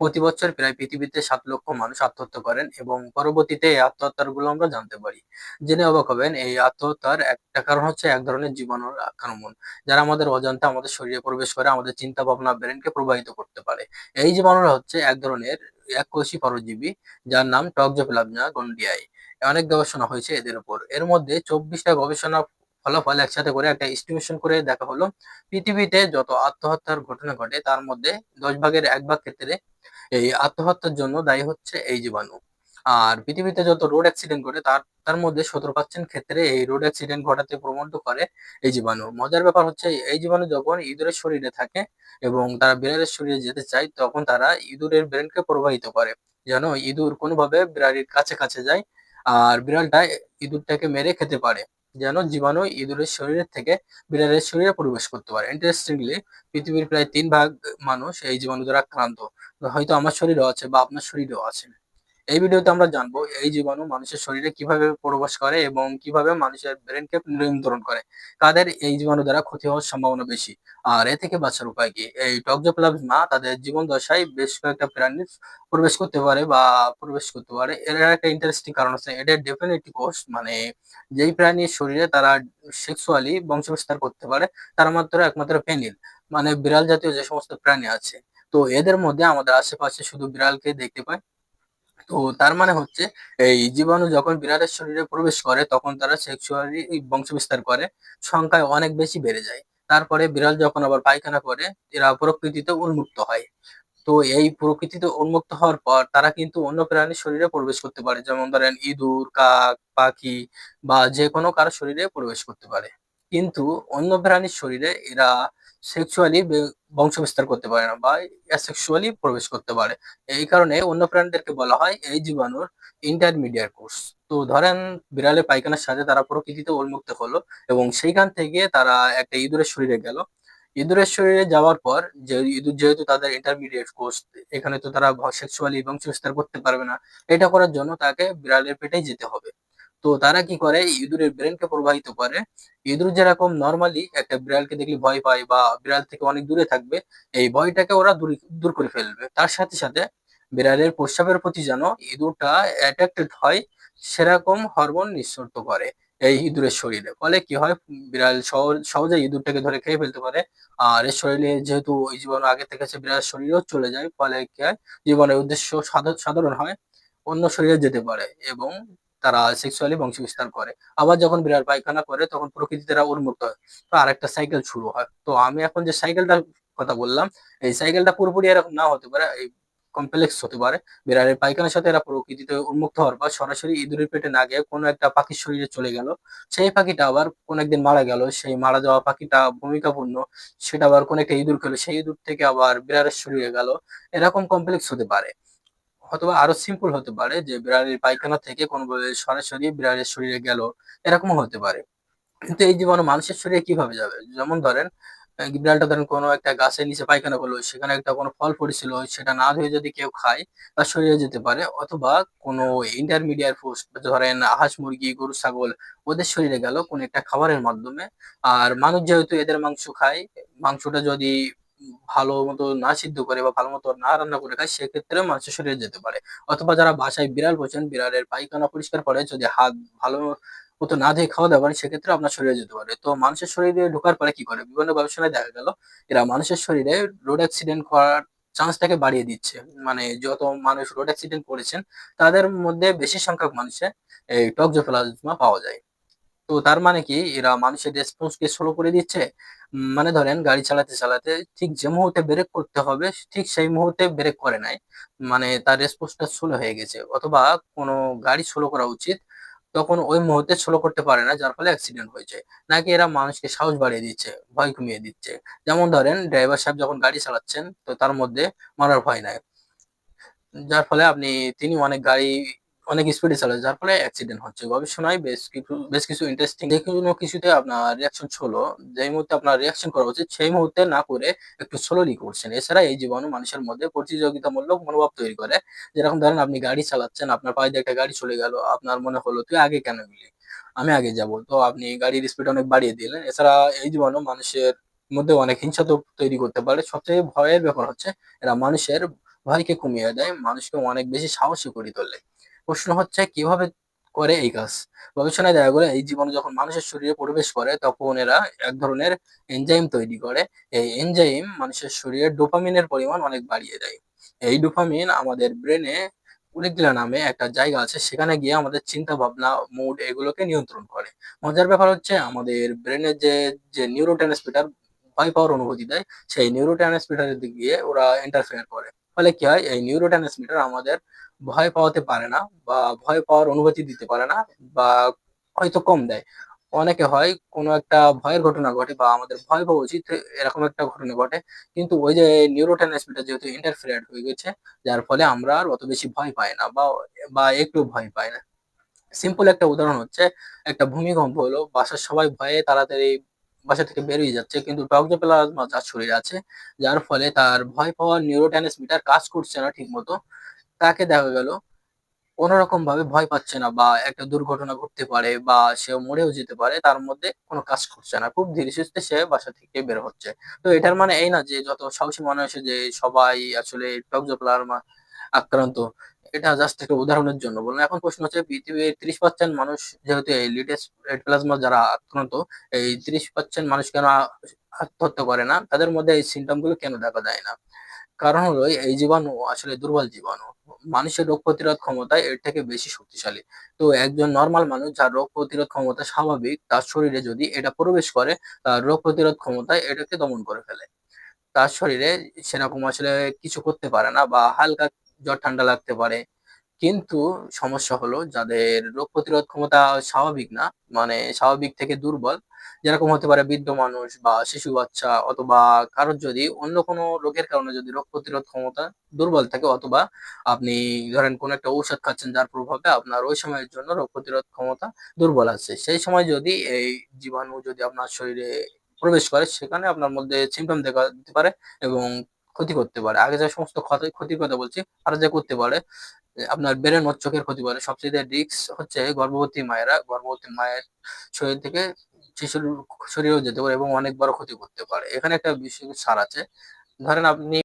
প্রতি বছর প্রায় পৃথিবীতে সাত লক্ষ মানুষ আত্মহত্যা করেন এবং পরবর্তীতে এই আত্মহত্যারগুলো আমরা জানতে পারি। জেনে অবাক হবেন, এই আত্মহত্যার একটা কারণ হচ্ছে এক ধরনের জীবাণুর আক্রমণ, যারা আমাদের অজান্তে আমাদের শরীরে প্রবেশ করে আমাদের চিন্তা ভাবনা ব্রেনকে প্রবাহিত করতে পারে। এই জীবাণুরা হচ্ছে এক ধরনের এক এককোষী পরজীবী, যার নাম টক্সোপ্লাজমা গন্ডিয়াই। অনেক গবেষণা হয়েছে এদের উপর। এর মধ্যে চব্বিশটা গবেষণা ফলাফল একসাথে করে একটা এস্টিমেশন করে দেখা হলো। পৃথিবীতে যত আত্মহত্যার ঘটনা ঘটে, তার মধ্যে দশ ভাগের এক ভাগ ক্ষেত্রে এই আত্মহত্যার জন্য দায়ী হচ্ছে এই জীবাণু। আর পৃথিবীতে যত রোড অ্যাক্সিডেন্ট ঘটে, তার তার মধ্যে সতেরো পার্সেন্ট ক্ষেত্রে এই রোড অ্যাক্সিডেন্ট ঘটাতে প্রমাণিত করে এই জীবাণু। মজার ব্যাপার হচ্ছে, এই জীবাণু যখন ইঁদুরের শরীরে থাকে এবং তারা বিড়ালের শরীরে যেতে চায়, তখন তারা ইঁদুরের ব্রেনকে প্রবাহিত করে। যেন ইঁদুর কোনোভাবে বিড়ালির কাছে কাছে যায়, আর বিড়ালটা ইঁদুরটাকে মেরে খেতে পারে। যেন জীবাণু ইঁদুরের শরীরের থেকে বিড়ালের শরীরে প্রবেশ করতে পারে। ইন্টারেস্টিংলি পৃথিবীর প্রায় তিন ভাগ মানুষ এই জীবাণু দ্বারা আক্রান্ত। হয়তো আমার শরীরও আছে বা আপনার শরীরও আছে। এই ভিডিওতে আমরা জানব এই জীবাণু মানুষের শরীরে কীভাবে প্রবেশ করে এবং কীভাবে মানুষের ব্রেনকে নিয়ন্ত্রণ করে। কাদের এই জীবাণু দ্বারা ক্ষতি হওয়ার সম্ভাবনা বেশি? আর এ থেকে বাঁচার উপায় কি? এই টক্সোপ্লাজমা তাদের জীবন দশায় বেশ কয়েকটা প্রাণীর প্রবেশ করতে পারে বা প্রবেশ করতে পারে। এর একটা ইন্টারেস্টিং কারণ আছে। এটা ডেফিনেটলি কোর্স মানে যেই প্রাণীর শরীরে তারা সেক্সুয়ালি বংশবিস্তার করতে পারে, তার মাত্র একমাত্র পেনিল মানে বিড়াল জাতীয় যে সমস্ত প্রাণী আছে। তো এদের মধ্যে আমাদের আশেপাশে শুধু বিড়ালকে দেখতে পাই তো তার মানে হচ্ছে এই জীবাণু যখন বিড়ালের শরীরে প্রবেশ করে, তখন তারা সেক্সুয়ালি বংশবিস্তার করে, সংখ্যায় অনেক বেশি বেড়ে যায়। তারপরে বিড়াল যখন আবার পায়খানা করে, এরা প্রকৃতিতে উন্মুক্ত হয়। তো এই প্রকৃতিতে উন্মুক্ত হওয়ার পর তারা কিন্তু অন্য প্রাণীর শরীরে প্রবেশ করতে পারে, যেমন ধরেন ইঁদুর, কাক, পাখি বা যে কোনো কারও শরীরে প্রবেশ করতে পারে। কিন্তু অন্য প্রাণীর শরীরে এরা সেক্সুয়ালি বংশ বিস্তার করতে পারে না বা অ্যাসেক্সুয়ালি প্রবেশ করতে পারে। এই কারণে অন্য প্রাণীদেরকে বলা হয় এই জীবাণুর ইন্টারমিডিয়েট কোর্স তো ধরেন বিড়ালে পায়খানার সাথে তারা প্রকৃতিতে উন্মুক্ত হলো এবং সেইখান থেকে তারা একটা ইঁদুরের শরীরে গেল। ইঁদুরের শরীরে যাওয়ার পর যে ইঁদুর যেহেতু তাদের ইন্টারমিডিয়েট কোর্স এখানে তো তারা সেক্সুয়ালি বংশ বিস্তার করতে পারবে না। এটা করার জন্য তাকে বিড়ালের পেটেই যেতে হবে। তো তারা কি করে? ইঁদুরের ব্রেনকে প্রবাহিত করে। ইঁদুর যেরকম নর্মালি একটা বিড়ালকে দেখলে ভয় পায় বা বিড়াল থেকে অনেক দূরে থাকবে, এই ভয়টাকে ওরা দূর করে ফেলবে। তার সাথে সাথে বিড়ালের প্রস্রাবের প্রতি যেন ইঁদুরটা অ্যাট্রাক্টেড হয়, সেরকম হরমোন নিঃসর্ত করে এই ইঁদুরের শরীরে। ফলে কি হয়? বিড়াল সহজে ইঁদুরটাকে ধরে খেয়ে ফেলতে পারে। আর এর শরীরে যেহেতু ওই জীবন আগে থেকে সে বিড়ালের শরীরেও চলে যায়। ফলে কি হয়? জীবনের উদ্দেশ্য সাধারণ হয়, অন্য শরীরে যেতে পারে এবং তারা সেক্সুয়ালি বংশ বিস্তার করে। আবার যখন বিড়াল পায়খানা করে, তখন প্রকৃতিতে তারা উন্মুক্ত হয়। তো আরেকটা সাইকেল শুরু হয়। তো আমি এখন যে সাইকেলটার কথা বললাম, এই সাইকেলটা পুরোপুরি এরকম না হতে পারে, এই কমপ্লেক্স হতে পারে। বিড়ালের পায়খানার সাথে এরা প্রকৃতিতে উন্মুক্ত হওয়ার পর সরাসরি ইঁদুরের পেটে না গিয়ে কোনো একটা পাখির শরীরে চলে গেল। সেই পাখিটা আবার কোন একদিন মারা গেল। সেই মারা যাওয়া পাখিটা ভূমিকাপূর্ণ। সেটা আবার কোন একটা ইঁদুর খেলো। সেই ইঁদুর থেকে আবার বিড়ালের শরীরে গেল। এরকম কমপ্লেক্স হতে পারে। অথবা আরও সিম্পল হতে পারে যে বিড়ালের পায়খানা থেকে কোনোভাবে সরাসরি বিড়ালের শরীরে গেল, এরকমও হতে পারে। কিন্তু এই জীবাণু মানুষের শরীরে কীভাবে যাবে? যেমন ধরেন বিড়ালটা ধরেন কোনো একটা গাছের নিচে পায়খানা করল, সেখানে একটা কোনো ফল পড়েছিল, সেটা না ধুয়ে যদি কেউ খায়, তার শরীরে যেতে পারে। অথবা কোনো ইন্টারমিডিয়েট ফুড ধরেন হাঁস মুরগি, গরু, ছাগল, ওদের শরীরে গেল কোনো একটা খাবারের মাধ্যমে। আর মানুষ যেহেতু এদের মাংস খায়, মাংসটা যদি ভালো মতো না সিদ্ধ করে বা ভালো মতো না রান্না করে খায়, সেক্ষেত্রে মানুষের শরীরে যেতে পারে। অথবা যারা বাসায় বিড়াল পোষেন, বিড়ালের পায়খানা পরিষ্কার করে, যদি হাত ভালো মতো না ধুয়ে খাওয়া দাওয়া সেক্ষেত্রে আপনার শরীরে যেতে পারে। তো মানুষের শরীরে ঢোকার পরে কি করে? বিভিন্ন গবেষণায় দেখা গেল, এরা মানুষের শরীরে রোড অ্যাক্সিডেন্ট করার চান্সটাকে বাড়িয়ে দিচ্ছে। মানে যত মানুষ রোড অ্যাক্সিডেন্ট করেছেন, তাদের মধ্যে বেশি সংখ্যক মানুষের এই টক্সোপ্লাজমা পাওয়া যায়। তো তার মানে কি, এরা মানুষের রেসপন্সকে স্লো করে দিচ্ছে। মানে ধরেন গাড়ি চালাতে চালাতে ঠিক যে মুহূর্তে ব্রেক করতে হবে, ঠিক সেই মুহূর্তে ব্রেক করে নাই। মানে তার রেসপন্সটা স্লো হয়ে গেছে। অথবা কোনো গাড়ি স্লো করা উচিত, তখন ওই মুহূর্তে স্লো করতে পারে না, যার ফলে অ্যাক্সিডেন্ট হয়েছে। নাকি এরা মানুষকে সাহস বাড়িয়ে দিচ্ছে, ভয় কমিয়ে দিচ্ছে। যেমন ধরেন ড্রাইভার সাহেব যখন গাড়ি চালাচ্ছেন, তো তার মধ্যে মারার ভয় নাই। যার ফলে আপনি, তিনি অনেক গাড়ি অনেক স্পিডে চালায় যার ফলে অ্যাক্সিডেন্ট হচ্ছে। গবেষণায় বেশ কিছু বেশ কিছু ইন্টারেস্টিং যে কোনো কিছুতে আপনার রিয়াকশন ছিল যেই মুহূর্তে আপনার রিয়াকশন করা উচিত সেই মুহূর্তে না করে একটু স্লোলি করছেন। এছাড়া এই জীবাণু মানুষের মধ্যে প্রতিযোগিতামূলক মনোভাব তৈরি করে। যেরকম ধরেন আপনি গাড়ি চালাচ্ছেন আপনার পায়ে দিয়ে একটা গাড়ি চলে গেল আপনার মনে হলো তুই আগে কেন গেলি? আমি আগে যাব। তো আপনি গাড়ির স্পিড অনেক বাড়িয়ে দিলেন। এছাড়া এই জীবাণু মানুষের মধ্যে অনেক হিংসা তৈরি করতে পারে। সবচেয়ে ভয়ের ব্যাপার হচ্ছে এরা মানুষের ভয়কে কমিয়ে দেয়, মানুষকে অনেক বেশি সাহসী করে তোলে। প্রশ্ন হচ্ছে কীভাবে করে এই কাজ? গবেষণায় দেখা গেলো এই জীবাণু যখন মানুষের শরীরে প্রবেশ করে তখন এরা এক ধরনের এনজাইম তৈরি করে। এই এনজাইম মানুষের শরীরে ডোপামিনের পরিমাণ অনেক বাড়িয়ে দেয়। এই ডোপামিন আমাদের ব্রেনে কুলিগ্রা নামে একটা জায়গা আছে সেখানে গিয়ে আমাদের চিন্তা ভাবনা, মুড এগুলোকে নিয়ন্ত্রণ করে। মজার ব্যাপার হচ্ছে আমাদের ব্রেনের যে, যে নিউরোট্রান্সমিটার ভয় পাওয়ার অনুভূতি দেয়, সেই নিউরোট্রান্সমিটার এর দিক দিয়ে ওরা ইন্টারফেয়ার করে। ফলে কি হয়? এই নিউরোট্রান্সমিটার আমাদের ভয় পাওয়াতে পারে না বা ভয় পাওয়ার অনুভূতি দিতে পারে না বা হয়তো কম দেয়। অনেকে হয় কোনো একটা ভয়ের ঘটনা ঘটে বা আমাদের ভয় পাওয়া উচিত এরকম একটা ঘটনা ঘটে। কিন্তু ওই যে নিউরোট্রান্সমিটার যেহেতু ইন্টারফেয়ার হয়ে গেছে যার ফলে আমরা আর অত বেশি ভয় পাই না বা, বা একটু ভয় পাই না। সিম্পল একটা উদাহরণ হচ্ছে একটা ভূমিকম্প হলো, বাসার সবাই ভয়ে তাড়াতাড়ি বাসা থেকে বেরিয়ে যাচ্ছে কিন্তু টক্সোপ্লাজমা যার শরীরে আছে, যার ফলে তার ভয় পাওয়ার নিউরোট্রান্সমিটার কাজ করছে না ঠিকমতো, তাকে দেখা গেল কোনরকমভাবে ভয় পাচ্ছে না বা একটা দুর্ঘটনা ঘটতে পারে বা সে মরেও যেতে পারে তার মধ্যে কোনো কাজ করছে না। খুব ধীরে সুস্থে সে বাসা থেকে বের হচ্ছে। তো এটার মানে এই না যে যত সাহসী মনে হচ্ছে যে সবাই আসলে আক্রান্ত। এটা জাস্ট একটা উদাহরণের জন্য বললাম। এখন প্রশ্ন হচ্ছে পৃথিবীর ৩০% মানুষ যেহেতু এই লিটেস রেড প্লাজমা যারা আক্রান্ত, এই ৩০% মানুষ কেন আত্মহত্যা করে না? তাদের মধ্যে এই সিম্পটমগুলো কেন দেখা যায় না? কারণ হলো এই জীবাণু আসলে দুর্বল জীবাণু। মানুষের রোগ প্রতিরোধ ক্ষমতা এর থেকে বেশি শক্তিশালী। তো একজন নর্মাল মানুষ যার রোগ প্রতিরোধ ক্ষমতা স্বাভাবিক, তার শরীরে যদি এটা প্রবেশ করে, তার রোগ প্রতিরোধ ক্ষমতা এটাকে দমন করে ফেলে। তার শরীরে সেরকম আসলে কিছু করতে পারে না বা হালকা জ্বর ঠান্ডা লাগতে পারে। কিন্তু সমস্যা হলো যাদের রোগ প্রতিরোধ ক্ষমতা স্বাভাবিক না, মানে স্বাভাবিক থেকে দুর্বল, যেরকম হতে পারে বৃদ্ধ মানুষ বা শিশু বাচ্চা অথবা কারোর যদি অন্য কোনো রোগের কারণে যদি রোগ প্রতিরোধ ক্ষমতা দুর্বল থাকে অথবা আপনি ধরেন কোনো একটা ঔষধ খাচ্ছেন যার প্রভাবে আপনার ওই সময়ের জন্য রোগ প্রতিরোধ ক্ষমতা দুর্বল আছে। সেই সময় যদি এই জীবাণু যদি আপনার শরীরে প্রবেশ করে সেখানে আপনার মধ্যে সিম্পটম দেখা দিতে পারে এবং ক্ষতি করতে পারে। আগে যে সমস্ত ক্ষতি ক্ষতির কথা বলছি আরও যা করতে পারে, আপনার ব্রেন ও চোখের ক্ষতি করে। সবচেয়ে রিক্স হচ্ছে গর্ভবতী মায়েরা, গর্ভবতী মায়ের শরীর থেকে শিশুর শরীরেও যেতে পারে এবং অনেক বড় ক্ষতি করতে পারে। এখানে একটা বিষয় সার আছে। ধরেন আপনি